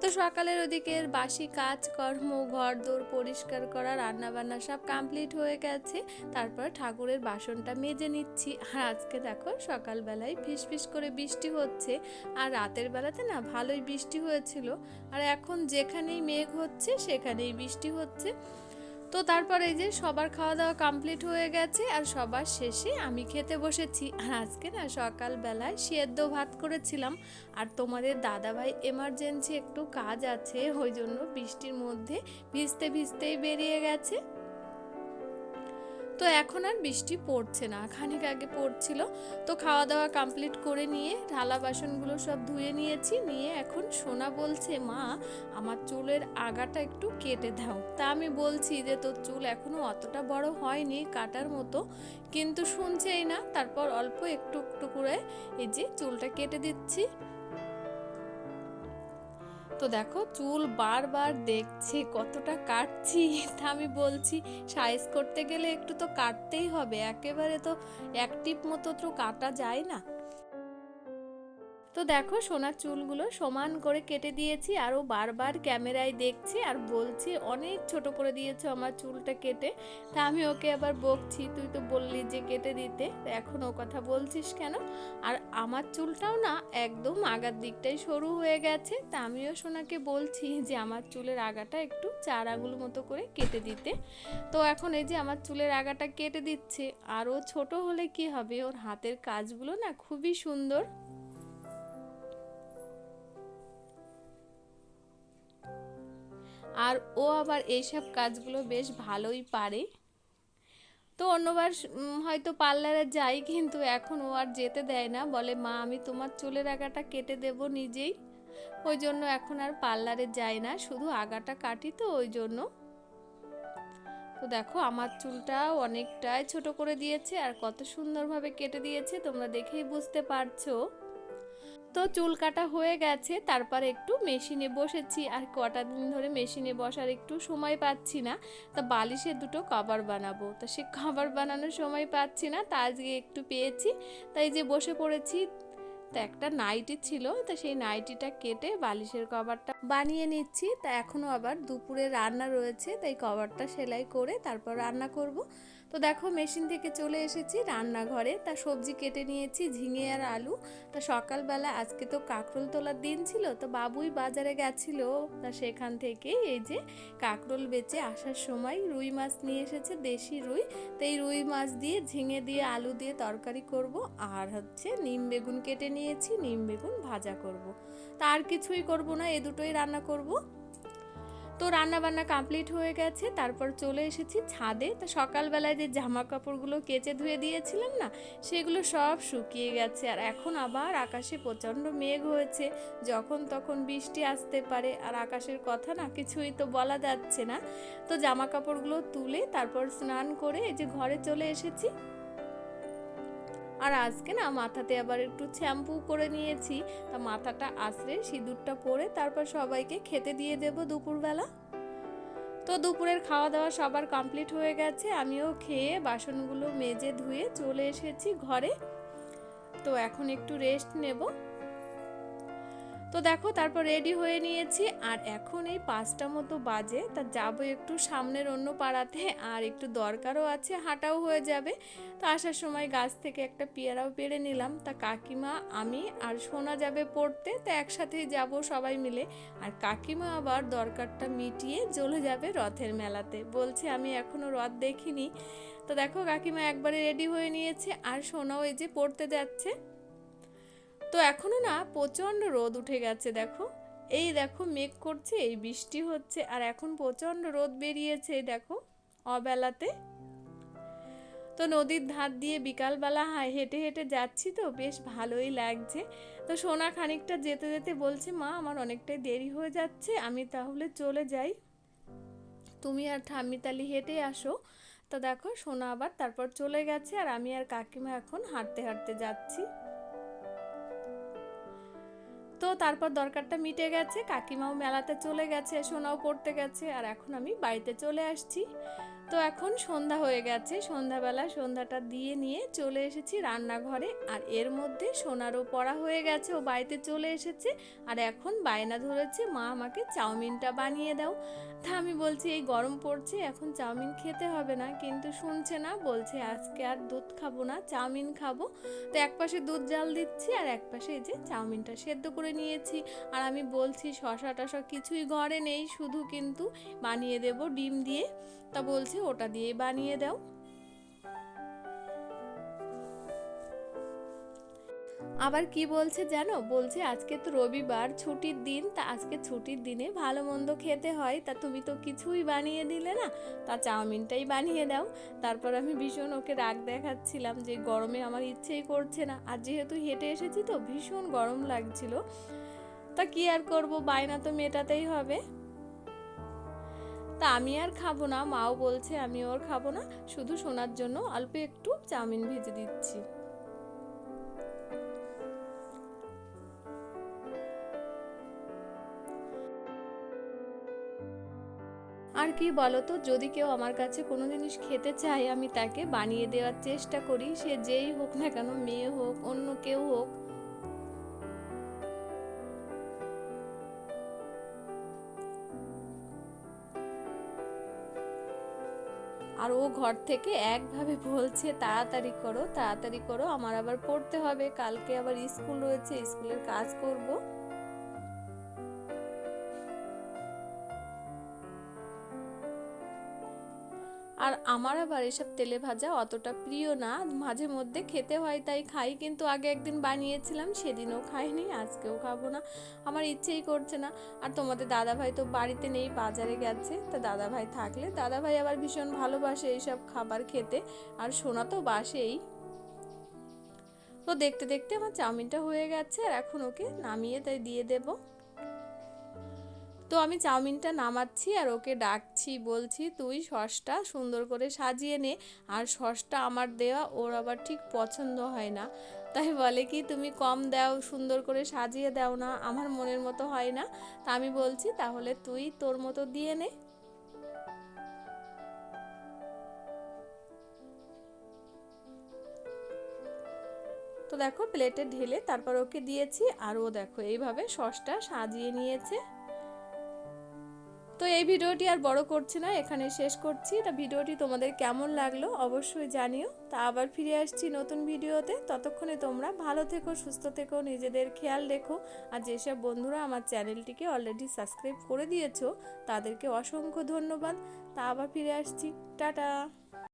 তো সকালের ওদিকের বাসি কাজ, কর্ম, ঘর দোর পরিষ্কার করা রান্না বান্না সব কমপ্লিট হয়ে গেছে। তারপর ঠাকুরের বাসনটা মেজে নিচ্ছি। আর আজকে দেখো সকালবেলায় ফিস ফিস করে বৃষ্টি হচ্ছে। আর রাতের বেলাতে না ভালোই বৃষ্টি হয়েছিল। আর এখন যেখানেই মেঘ হচ্ছে, সেখানেই বৃষ্টি হচ্ছে। তো তারপর এই যে সবার খাওয়া দাওয়া কমপ্লিট হয়ে গেছে আর সবার শেষে আমি খেতে বসেছি। আর আজকে না সকালবেলায় সেদ্ধ ভাত করেছিলাম। আর তোমাদের দাদাভাই এমার্জেন্সি একটু কাজ আছে, ওই জন্য বৃষ্টির মধ্যে ভিজতে ভিজতেই বেরিয়ে গেছে। তো এখন আর বৃষ্টি পড়ছে না। খানিক আগে পড়ছিল, তো খাওয়া দাওয়া কমপ্লিট করে নিয়ে ঢালা বাসনগুলো সব ধুয়ে নিয়েছি, নিয়ে এখন সোনা বলছে, মা, আমার চুলের আগাটা একটু কেটে দাও। তা আমি বলছি যে, তোর চুল এখনও অতটা বড় হয়নি, কাটার মতো। কিন্তু শুনছেই না, তারপর অল্প একটু একটু করে এই যে চুলটা কেটে দিচ্ছি। তো দেখো চুল বারবার দেখছি, কতটা কাটছি, তা আমি বলছি সাইজ করতে গেলে একটু তো কাটতেই হবে, একেবারে তো অ্যাক্টিভ মতো তো কাটা যায় না। তো দেখো সোনার চুলগুলো সমান করে কেটে দিয়েছি, আরও বারবার ক্যামেরায় দেখছি আর বলছি, অনেক ছোট করে দিয়েছ আমার চুলটা কেটে। তা আমি ওকে আবার বকছি, তুই তো বললি যে কেটে দিতে এখন ও কথা বলছিস কেন? আর আমার চুলটাও না একদম আগার দিকটাই সরু হয়ে গেছে, তা আমিও সোনাকে বলছি যে আমার চুলের আগাটা একটু চার আঙুল মতো করে কেটে দিতে। তো এখন এই যে আমার চুলের আগাটা কেটে দিচ্ছে আর ও ছোট হলে কি হবে? ওর হাতের কাজগুলো না খুবই সুন্দর। আর ও আবার এইসব কাজগুলো বেশ ভালোই পারে। তো অন্যবার হয়তো পার্লারে যাই, কিন্তু এখন ও আর যেতে দেয় না। বলে, মা, আমি তোমার চুলের আগাটা কেটে দেব নিজেই। ওই জন্য এখন আর পার্লারে যাই না, শুধু আগাটা কাটি তো ওই জন্য। তো দেখো, আমার চুলটাও অনেকটাই ছোট করে দিয়েছে আর কত সুন্দরভাবে কেটে দিয়েছে, তোমরা দেখেই বুঝতে পারছ। তো চুল কাটা হয়ে গেছে, তারপর একটু মেশিনে বসেছি আর কটা দিন ধরে মেশিনে বসার একটু সময় পাচ্ছি না। তা বালিশের দুটো কভার বানাবো। তা সে কভার বানানোর সময় পাচ্ছি না, তা আজকে একটু পেয়েছি। তাই যে বসে পড়েছি, তা একটা নাইটি ছিল, তা সেই নাইটিটা কেটে বালিশের কভারটা বানিয়ে নিচ্ছি। তা এখনও আবার দুপুরে রান্না রয়েছে, তাই কভারটা সেলাই করে তারপর রান্না করব। তো দেখো মেশিন থেকে চলে এসেছি রান্নাঘরে। তা সবজি কেটে নিয়েছি, ঝিঙে আর আলু। তা সকালবেলা আজকে তো কাঁকরোল তোলার দিন ছিল, তো বাবুই বাজারে গেছিল। তা সেখান থেকে এই যে কাঁকরোল বেচে আসার সময় রুই মাছ নিয়ে এসেছে, দেশি রুই। তো এই রুই মাছ দিয়ে, ঝিঙে দিয়ে, আলু দিয়ে তরকারি করব। আর হচ্ছে নিম বেগুন কেটে নিয়েছি, নিম বেগুন ভাজা করব। তা আর কিছুই করব না, এ দুটোই রান্না করব। তো রান্না বান্না কমপ্লিট হয়ে গেছে, তারপর চলে এসেছি ছাদে। তো সকালবেলায় যে জামা কাপড়গুলো কেচে ধুয়ে দিয়েছিলাম না, সেগুলো সব শুকিয়ে গেছে। আর এখন আবার আকাশে প্রচণ্ড মেঘ হয়েছে, যখন তখন বৃষ্টি আসতে পারে। আর আকাশের কথা না, কিছুই তো বলা যাচ্ছে না। তো জামা কাপড়গুলো তুলে তারপর স্নান করে এই যে ঘরে চলে এসেছি। আর আজকে না মাথাতে আবার একটু শ্যাম্পু করে নিয়েছি। তা মাথাটা আসলে সিঁদুরটা পরে তারপর সবাইকে খেতে দিয়ে দেব দুপুরবেলা। তো দুপুরের খাওয়া দাওয়া সবার কমপ্লিট হয়ে গেছে। আমিও খেয়ে বাসনগুলো মেজে ধুয়ে চলে এসেছি ঘরে। তো এখন একটু রেস্ট নেব। তো দেখো, তারপর রেডি হয়ে নিয়েছি। আর এখন এই পাঁচটা মতো বাজে, তা যাব একটু সামনের অন্য পাড়াতে, আর একটু দরকারও আছে, হাঁটাও হয়ে যাবে। তো আসার সময় গাছ থেকে একটা পেয়ারাও পেড়ে নিলাম। তা কাকিমা, আমি আর সোনা যাবে পড়তে, তো একসাথেই যাব সবাই মিলে। আর কাকিমা আবার দরকারটা মিটিয়ে চলে যাবে রথের মেলাতে। বলছে, আমি এখনও রথ দেখিনি। তো দেখো, কাকিমা একবারে রেডি হয়ে নিয়েছে। আর সোনাও এই যে পড়তে যাচ্ছে। তো এখনও না প্রচণ্ড রোদ উঠে গেছে দেখো। এই দেখো মেঘ করছে, এই বৃষ্টি হচ্ছে, আর এখন প্রচণ্ড রোদ বেরিয়েছে দেখো অবেলাতে। তো নদীর ধার দিয়ে বিকালবেলা হেঁটে হেঁটে যাচ্ছি তো, বেশ ভালোই লাগছে। তো সোনা খানিকটা যেতে যেতে বলছে, মা, আমার অনেকটাই দেরি হয়ে যাচ্ছে, আমি তাহলে চলে যাই। তুমি আর ঠাম্মি তালি হেঁটে আসো। তো দেখো সোনা আবার তারপর চলে গেছে, আর আমি আর কাকিমা এখন হাঁটতে হাঁটতে যাচ্ছি। তো তারপর দরকারটা মিটে গেছে, কাকিমাও মেলাতে চলে গেছে, সোনাও পড়তে গেছে, আর এখন আমি বাড়িতে চলে আসছি। তো এখন সন্ধ্যা হয়ে গেছে। সন্ধ্যাবেলা সন্ধ্যাটা দিয়ে নিয়ে চলে এসেছি রান্নাঘরে। আর এর মধ্যে সোনারও পড়া হয়ে গেছে। ও বাড়িতে চলে এসেছে। আর এখন বায়না ধরেছে, মা, আমাকে চাউমিনটা বানিয়ে দাও। তা আমি বলছি, এই গরম পড়ছে, এখন চাউমিন খেতে হবে না। কিন্তু শুনছে না, বলছে, আজকে আর দুধ খাব না, চাউমিন খাব। তো এক পাশে দুধ জাল দিচ্ছি, আর এক পাশে এই যে চাউমিনটা সেদ্ধ করে নিয়েছি। আর আমি বলছি শশা টশা কিছুই ঘরে নেই, শুধু কিন্তু বানিয়ে দেব ডিম দিয়ে। তা বলছে ওটা দিয়ে বানিয়ে দাও। আবার কি বলছে জানো? বলছে আজকে তো রবিবার, ছুটির দিন, তা আজকে ছুটির দিনে ভালো মন্দ খেতে হয়, তা তুমি তো কিছুই বানিয়ে দিলে না, তা চাউমিনটাই বানিয়ে দাও। তারপর আমি ভীষণ ওকে রাগ দেখাচ্ছিলাম যে গরমে আমার ইচ্ছেই করছে না। আর যেহেতু হেঁটে এসেছি তো ভীষণ গরম লাগছিল। তা কি আর করব? বায়না তো মেটাতেই হবে। তা আমি আর খাব না, মাও বলছে আমি ওর খাব না, শুধু শোনার জন্য অল্প একটু চাউমিন ভেজে দিচ্ছি। আর কি বলতো, যদি কেউ আমার কাছে কোনো জিনিস খেতে চায়, আমি তাকে বানিয়ে দেওয়ার চেষ্টা করি, সে যেই হোক না কেন, মেয়ে হোক, অন্য কেউ হোক আর ও ঘর থেকে একভাবে বলছে, তাড়াতাড়ি করো তাড়াতাড়ি করো, আমার আবার পড়তে হবে, কালকে আবার স্কুল রয়েছে, স্কুলের কাজ করব। আর আমার আবার এসব তেলে ভাজা অতটা প্রিয় না। মাঝে মধ্যে খেতে হয়, তাই খাই, কিন্তু আগে একদিন বানিয়েছিলাম, সেদিনও খাইনি, আজকেও খাব না। আমার ইচ্ছেই করছে না। আর তোমাদের দাদাভাই তো বাড়িতে নেই, বাজারে গেছে। তা দাদাভাই থাকলে, দাদাভাই আবার ভীষণ ভালোবাসে এইসব খাবার খেতে। আর সোনা তো বাসেই। তো দেখতে দেখতে আমার চাউমিনটা হয়ে গেছে, আর এখন ওকে নামিয়ে তাই দিয়ে দেবো। তো আমি চাউমিনটা নামাচ্ছি আর ওকে ডাকছি, বলছি, তুই সসটা সুন্দর করে সাজিয়ে নে। আর সসটা আমার দেওয়া, ওর আবার ঠিক পছন্দ হয় না। তাই বলে কি, তুমি কম দাও, সুন্দর করে সাজিয়ে দাও না, আমার মনের মতো হয় না। তা আমি বলছি, তাহলে তুই তোর মতো দিয়ে নে। তো দেখো, প্লেটে ঢেলে তারপর ওকে দিয়েছি। আর ও দেখো, এইভাবে সসটা সাজিয়ে নিয়েছে। এই ভিডিওটি আর বড় করছি না, এখানে শেষ করছি। তা ভিডিওটি তোমাদের কেমন লাগল অবশ্যই জানিও। তা আবার ফিরে আসছি নতুন ভিডিওতে। ততক্ষণে তোমরা ভালো থেকো, সুস্থ থেকো, নিজেদের খেয়াল রেখো। আর যেসব বন্ধুরা আমার চ্যানেলটিকে অলরেডি সাবস্ক্রাইব করে দিয়েছ, তাদেরকে অসংখ্য ধন্যবাদ। তা আবার ফিরে আসছি। টাটা!